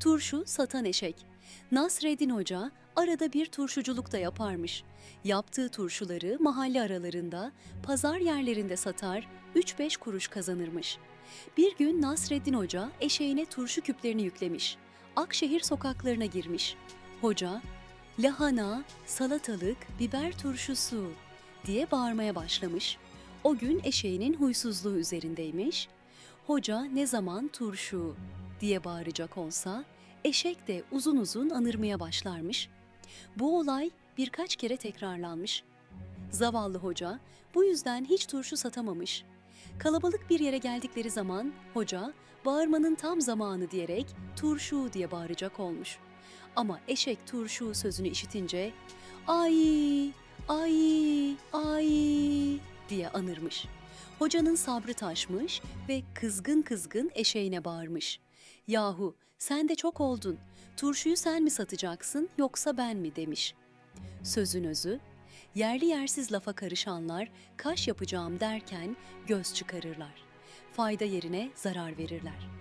Turşu satan eşek. Nasreddin Hoca arada bir turşuculuk da yaparmış. Yaptığı turşuları mahalle aralarında, pazar yerlerinde satar, 3-5 kuruş kazanırmış. Bir gün Nasreddin Hoca eşeğine turşu küplerini yüklemiş. Akşehir sokaklarına girmiş. Hoca, lahana, salatalık, biber turşusu diye bağırmaya başlamış. O gün eşeğinin huysuzluğu üzerindeymiş. Hoca ne zaman turşu diye bağıracak olsa eşek de uzun uzun anırmaya başlarmış. Bu olay birkaç kere tekrarlanmış. Zavallı hoca bu yüzden hiç turşu satamamış. Kalabalık bir yere geldikleri zaman hoca bağırmanın tam zamanı diyerek turşu diye bağıracak olmuş. Ama eşek turşu sözünü işitince ay ay ay diye anırmış. Hocanın sabrı taşmış ve kızgın kızgın eşeğine bağırmış. Yahu sen de çok oldun. Turşuyu sen mi satacaksın yoksa ben mi demiş. Sözün özü, yerli yersiz lafa karışanlar kaş yapacağım derken göz çıkarırlar. Fayda yerine zarar verirler.